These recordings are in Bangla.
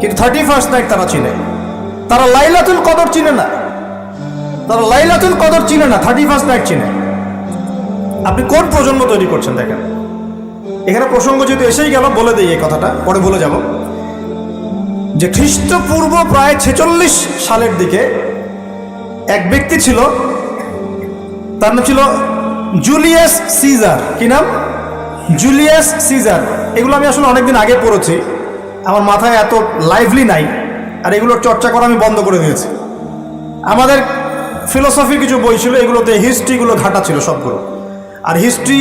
কিন্তু থার্টি ফার্স্ট নাইট তারা চিনে। তারা লাইলাতুল কদর চিনে না। তারা লাইলাতুল কদর চিনে না থার্টি ফার্স্ট নাইট চিনে। আপনি কোন প্রজন্ম তৈরি করছেন দেখেন। এখানে প্রসঙ্গ যদি এসেই গেল, বলে দিই এই কথাটা, পরে বলে যাব। যে খ্রিস্টপূর্ব প্রায় ছেচল্লিশ সালের দিকে এক ব্যক্তি ছিল, তার নাম ছিল জুলিয়াস সিজার। কি নাম? Julius Caesar. এগুলো আমি আসলে অনেকদিন আগে পড়েছি। আমার মাথায় এত লাইভলি নাই, আর এগুলোর চর্চা করা আমি বন্ধ করে দিয়েছি। আমাদের ফিলোসফি কিছু বই ছিল, এগুলোতে হিস্ট্রিগুলো ঘাটা ছিল সবগুলো। আর হিস্ট্রি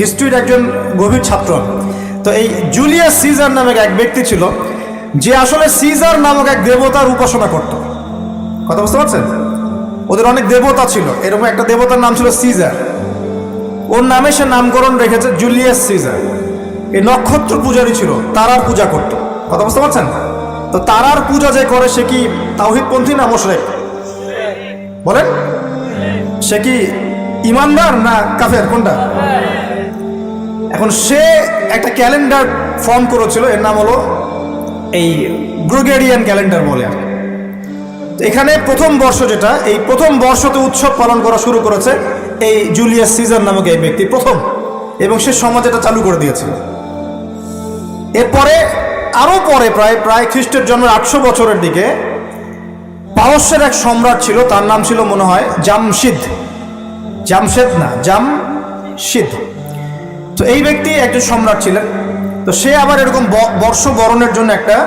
হিস্ট্রির একজন গভীর ছাত্র। তো এই জুলিয়াস সিজার নামক এক ব্যক্তি ছিল, যে আসলে সিজার নামক এক দেবতার উপাসনা করত। কথা বুঝতে পারছেন? ওদের অনেক দেবতা ছিল, এরকম একটা দেবতার নাম ছিল সিজার ওর নামে সে নামকরণ রেখেছে জুলিয়াস সিজার এই নক্ষত্র পূজারই ছিল, তারার পূজা করত। কথা বুঝতে পারছেন? তো তারার পূজা যে করে, সে কি তাওহিদপন্থী না মোশরেক? বলেন। সে কি ইমানদার না কাফের? কোনটা? এখন সে একটা ক্যালেন্ডার ফর্ম করেছিল, এর নাম হলো এই গ্রোগেরিয়ান ক্যালেন্ডার বলে এখানে প্রথম বর্ষ যেটা, এই প্রথম বর্ষতে উৎসব পালন করা শুরু করেছে এই জুলিয়াস সিজার নামক এই ব্যক্তি প্রথম। এবং সে সমাজ এটা চালু করে দিয়েছিল। এরপরে আরও পরে প্রায় প্রায় খ্রিস্টের জন্মের আটশো বছরের দিকে পারস্যের এক সম্রাট ছিল, তার নাম ছিল মনে হয় জামশিদ। জামশেদ না, জামশিদ। তো এই ব্যক্তি একজন সম্রাট ছিলেন। তো সে আবার এরকম ব- বর্ষ বরণের জন্য একটা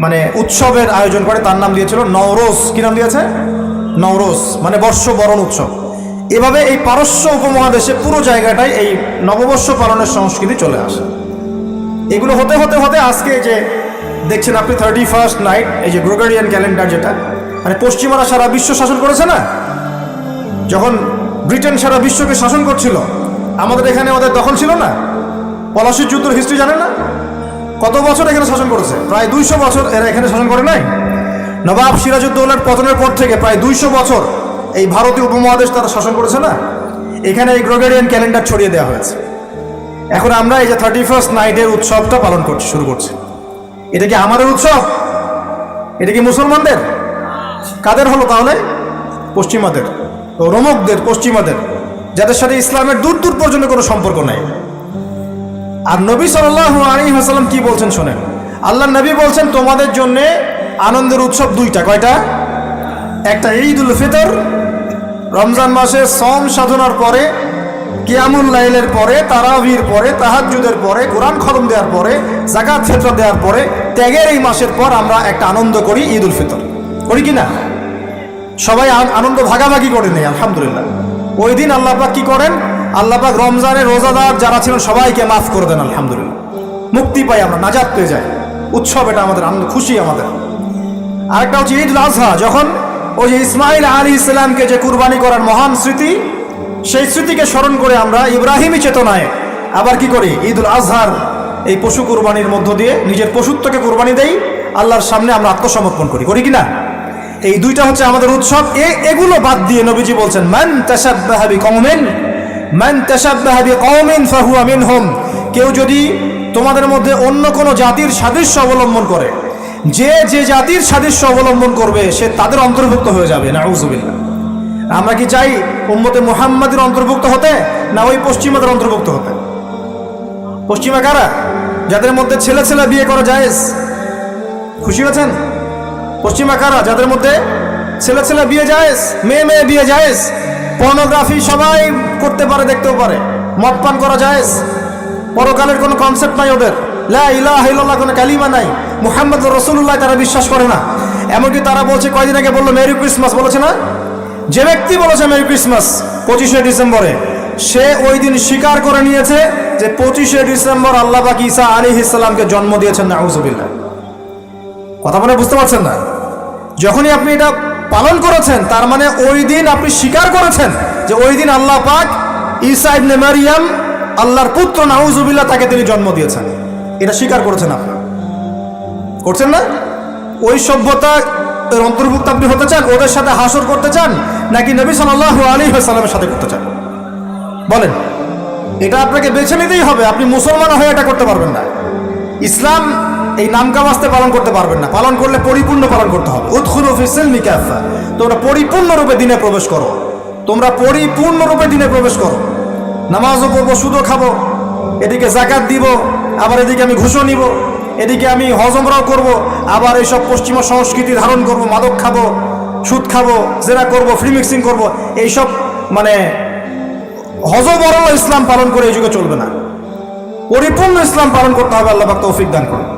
মানে উৎসবের আয়োজন করে, তার নাম দিয়েছিল নওরোজ। কি নাম দিয়েছে? নওরোজ মানে বর্ষ বরণ উৎসব। এভাবে এই পারস্য উপমহাদেশে পুরো জায়গাটায় এই নববর্ষ পালনের সংস্কৃতি চলে আসে। এগুলো হতে হতে হতে আজকে যে দেখছেন আপনি থার্টি ফার্স্ট নাইট এই যে গ্রোগারিয়ান ক্যালেন্ডার যেটা মানে পশ্চিমারা সারা বিশ্ব শাসন করেছে না? যখন ব্রিটেন সারা বিশ্বকে শাসন করছিল, আমাদের এখানে ওদের দখল ছিল না? পলাশির যুদ্ধের হিস্ট্রি জানে না? কত বছর এখানে শাসন করেছে? প্রায় দুইশো বছর এরা এখানে শাসন করে নাই? নবাব সিরাজউদ্দৌলার পতনের পর থেকে প্রায় দুইশো বছর এই ভারতীয় উপমহাদেশ তারা শাসন করেছে না? এখানে এই গ্রোগেরিয়ান ক্যালেন্ডার ছড়িয়ে দেওয়া হয়েছে। এখন আমরা এই যে থার্টি ফার্স্ট নাইটের উৎসবটা পালন করছি, শুরু করছি। এটা কি আমাদের উৎসব? এটা কি মুসলমানদের? কাদের হলো তাহলে? পশ্চিমাদের। রোমকদের, পশ্চিমাদের, যাদের সাথে ইসলামের দূর দূর পর্যন্ত কোনো সম্পর্ক নাই। আর নবী সাল্লাহ আলী হাসালাম কি বলছেন শোনেন? আল্লাহ নবী বলছেন, তোমাদের জন্য আনন্দের উৎসব দুইটা। কয়টা? একটা ঈদ উল ফিতর, রমজান মাসে সম সাধনার পরে কিয়ামুল লাইলের পরে, তারাবির পরে তাহাজুদের পরে, কোরআন খতম দেওয়ার পরে জাকাত ফেতর দেওয়ার পরে, ত্যাগের এই মাসের পর আমরা একটা আনন্দ করি ঈদ উল ফিতর। করি কি না? সবাই আনন্দ ভাগাভাগি করে নেই, আলহামদুলিল্লাহ। ওই দিন আল্লাপাক কি করেন? আল্লাপাক রমজানের রোজাদার যারা ছিলেন, সবাইকে মাফ করে দেন, আলহামদুলিল্লাহ। মুক্তি পাই আমরা নাজাত পেয়ে যাই। উৎসব এটা আমাদের আনন্দ, খুশি আমাদের। আরেকটা হচ্ছে ঈদ আজহা, যখন ওই যে ইসমাইল আলী ইসলামকে যে কুরবানি করার মহান স্মৃতি সেই স্মৃতিকে স্মরণ করে আমরা ইব্রাহিমী চেতনায় আবার কি করি? ঈদুল আজহার এই পশু কুরবানির মধ্য দিয়ে নিজের পশুত্বকে কুরবানি দেই, আল্লাহর সামনে আমরা আত্মসমর্পণ করি। করি কি না? এই দুইটা হচ্ছে আমাদের উৎসব। এ, এগুলো বাদ দিয়ে নবীজি বলছেন ম্যান মান তাসাব্বাহা বিকওমিন, মান তাসাব্বাহা বিকওমিন ফাহুয়া মিনহুম। কেউ যদি তোমাদের মধ্যে অন্য কোনো জাতির সাদৃশ্য অবলম্বন করে, যে যে জাতির সাদৃশ্য অবলম্বন করবে, সে তাদের অন্তর্ভুক্ত হয়ে যাবে। নাউজুবিল্লাহ। আমরা কি চাই উম্মতে মুহাম্মাদের অন্তর্ভুক্ত হতে, না ওই পশ্চিমাদের অন্তর্ভুক্ত হতে? পশ্চিমা কারা? যাদের মধ্যে ছেলে ছেলে বিয়ে করা যায় খুশি হয়েছেন? পশ্চিমা কারা? যাদের মধ্যে ছেলে ছেলে বিয়ে যায়স মেয়ে মেয়ে বিয়ে যায়স পর্নোগ্রাফি সবাই করতে পারে, দেখতেও পারে। মদ পান করা যায়স পরকালের কোনো কনসেপ্ট নাই ওদের। লা ইলাহা ইল্লাল্লাহ কোনো কালিমা নাই। মুহাম্মদ রসুল্লাহ তারা বিশ্বাস করে না। এমনকি তারা বলছে, কয়দিন আগে বলল, মেরি ক্রিসমাস বলেছে না? যে ব্যক্তি বলেছে মেরি ক্রিসমাস পঁচিশে ডিসেম্বরে, সে ওই দিন স্বীকার করে নিয়েছে যে পঁচিশে ডিসেম্বর আল্লাহ পাক ঈসা আলী ইসলামকে জন্ম দিয়েছেন, নাউজুবিল্লাহ। কথা মানে বুঝতে পারছেন না? যখনই আপনি এটা পালন করেছেন, তার মানে ওই দিন আপনি স্বীকার করেছেন যে ওই দিন আল্লাহ পাক ঈসা ইবনে মারিয়াম আল্লাহর পুত্র, নাউজুবিল্লাহ, তাকে তিনি জন্ম দিয়েছেন। এটা স্বীকার করেছেন আপনি। করছেন না? ওই সভ্যতা এর অন্তর্ভুক্ত আপনি হতে চান, ওদের সাথে হাসর করতে চান, নাকি নবী সাল্লাল্লাহু আলী সাল্লামের সাথে করতে চান? বলেন, এটা আপনাকে বেছে নিতেই হবে, আপনি মুসলমান হয়ে এটা করতে পারবেন না। ইসলাম এই নামকা বাস্তে পালন করতে পারবেন না, পালন করলে পরিপূর্ণ পালন করতে হবে। উৎখুল ফিসেল মিকাফা তোমরা পরিপূর্ণরূপে দিনে প্রবেশ করো। তোমরা পরিপূর্ণরূপে দিনে প্রবেশ করো। নামাজও পড়ব, সুদও খাব, এদিকে জাকাত দিব, আবার এদিকে আমি ঘুষও নিব। এদিকে আমি হজমরাও করব, আবার এইসব পশ্চিমা সংস্কৃতি ধারণ করব, মাদক খাব, সুদ খাব, জেরা করব ফ্রি মিক্সিং করব, এইসব মানে হজবরল ইসলাম পালন করে এই যুগে চলবে না। পরিপূর্ণ ইসলাম পালন করতে হবে, আল্লাহ তৌফিক দান করুন।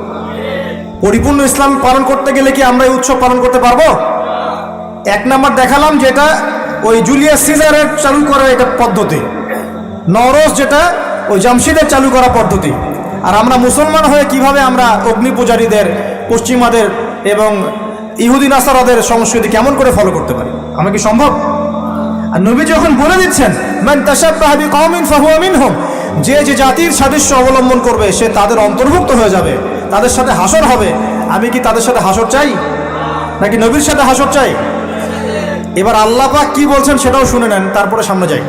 পরিপূর্ণ ইসলাম পালন করতে গেলে কি আমরা এই উৎসব পালন করতে পারব? এক নাম্বার দেখালাম যেটা ওই জুলিয়াস সিজারের চালু করা এটা পদ্ধতি। নরস যেটা ওই জামশিদের চালু করা পদ্ধতি। আর আমরা মুসলমান হয়ে কীভাবে আমরা অগ্নি পূজারীদের, পশ্চিমাদের এবং ইহুদি নাসারাদের সংস্কৃতি কেমন করে ফলো করতে পারি? আমরা কি সম্ভব? আর নবী যখন বলে দিচ্ছেন, মান তাশাব্বাহা বিকওমিন ফাহুয়া মিনহুম যে যে জাতির সাদৃশ্য অবলম্বন করবে, সে তাদের অন্তর্ভুক্ত হয়ে যাবে, তাদের সাথে হাসর হবে। আমি কি তাদের সাথে হাসর চাই? নাকি নবীর সাথে হাসর চাই? এবার আল্লাহ কি বলছেন সেটাও শুনে নেন, তারপরে সামনে যাই।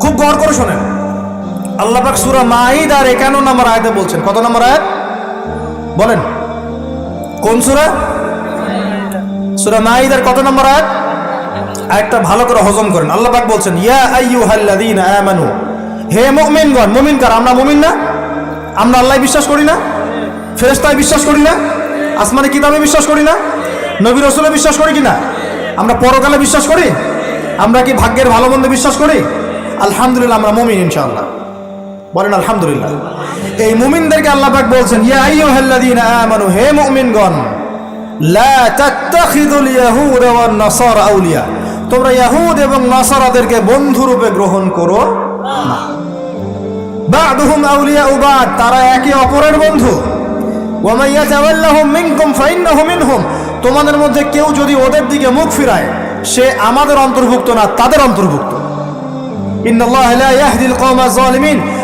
খুব গড় করে শোনেন। আল্লাহ পাক সূরা মাঈদ আর 51 নম্বর আয়াতে বলছেন। কত নম্বর আয়াত? বলেন। কোন সুরা? সুরা মাঈদ আর কত নম্বর আয়াত? আরেকটা ভালো করে হজম করেন। আল্লাহ পাক বলছেন, ইয়া আইয়ুহাল্লাযীনা আমানু। হে মুমিনগণ মুমিন কার আমরা মুমিন না? আমরা আল্লাহ বিশ্বাস করি না? ফেরেশতায় বিশ্বাস করি না? আসমানে কিতাবে বিশ্বাস করি না? নবী রসুলে বিশ্বাস করি কি না আমরা পরকালে বিশ্বাস করি? আমরা কি ভাগ্যের ভালো মন্দ বিশ্বাস করি? আলহামদুলিল্লাহ, আমরা মমিন ইনশাআল্লাহ। বলেন, আলহামদুলিল্লাহ। এই মুমিনদেরকে আল্লাহ পাক বলছেন, ইয়া আইয়ুহাল্লাযীনা আমানু, হে মুমিনগণ, লা ইয়াহুদ ওয়ান তোমরা ইয়াহুদ এবং নাসারাদেরকে বন্ধু রূপে গ্রহণ করো না। বা'দুহুম আউলিয়া বা'দ, তারা একে অপরের বন্ধু। ওয়া ইয়াতাওয়াল্লাহুম মিনকুম ফাইন্নাহু মিনহুম, তোমাদের মধ্যে কেউ যদি ওদের দিকে মুখ ফিরায়, সে আমাদের অন্তর্ভুক্ত না, তাদের অন্তর্ভুক্ত।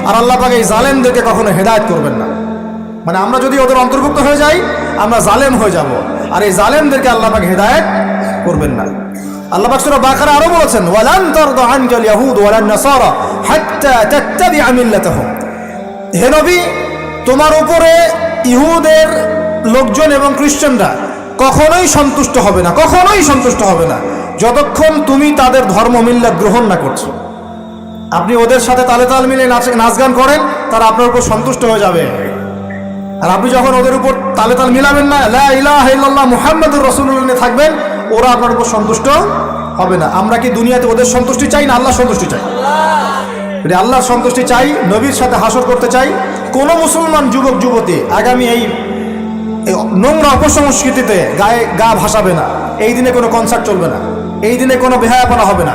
আর আল্লাহ এই জালেমদেরকে কখনো হেদায়েত করবেন না। মানে আমরা যদি ওদের অন্তর্ভুক্ত হয়ে যাই, আমরা জালেম হয়ে যাব। আর এই জালেমদেরকে আল্লাহ হেদায়েত করবেন না। আল্লাহ তোমার উপরে ইহুদের লোকজন এবং খ্রিস্টানরা কখনোই সন্তুষ্ট হবে না, কখনোই সন্তুষ্ট হবে না। যতক্ষণ তুমি তাদের ধর্ম মিল্লাত গ্রহণ না করছ। আপনি ওদের সাথে তালে তাল মিলে নাচ নাচ গান করেন, তারা আপনার উপর সন্তুষ্ট হয়ে যাবে। আর আপনি যখন ওদের উপর তালে তাল মিলাবেন না, লা ইলাহা মুহাম্মাদুর রাসূলুল্লাহ নিয়ে থাকবেন, ওরা আপনার উপর সন্তুষ্ট হবে না। আমরা কি দুনিয়াতে ওদের সন্তুষ্টি চাই না আল্লাহর সন্তুষ্টি চাই? যদি আল্লাহর সন্তুষ্টি চাই, নবীর সাথে হাসর করতে চাই, কোন মুসলমান যুবক, যুবতী আগামী এই নোংরা অপসংস্কৃতিতে গায়ে গা ভাসাবে না। এই দিনে কোনো কনসার্ট চলবে না। এই দিনে কোনো বেহায়াপনা হবে না।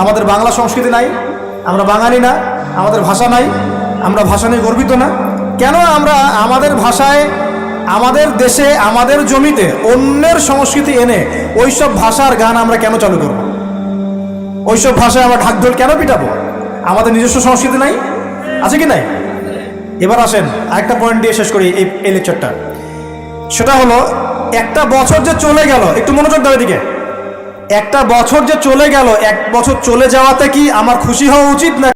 আমাদের বাংলা সংস্কৃতি নাই, আমরা বাঙালি না, আমাদের ভাষা নাই, আমরা ভাষা নিয়ে গর্বিত না। কেন আমরা আমাদের ভাষায়, আমাদের দেশে, আমাদের জমিতে অন্যের সংস্কৃতি এনে ওইসব ভাষার গান আমরা কেন চালু করব? ওইসব ভাষায় আমরা ঢাকঢোল কেন পিটাবো? আমাদের নিজস্ব সংস্কৃতি নাই? আছে কি নাই? এবার আসেন, আরেকটা পয়েন্ট দিয়ে শেষ করি এই লেকচারটা সেটা হলো, একটা বছর যে চলে গেল, একটু মনোযোগ দাও এদিকে। একটা বছর যে চলে গেল, এক বছর চলে যাওয়াতে কি আমার খুশি হওয়া উচিত না?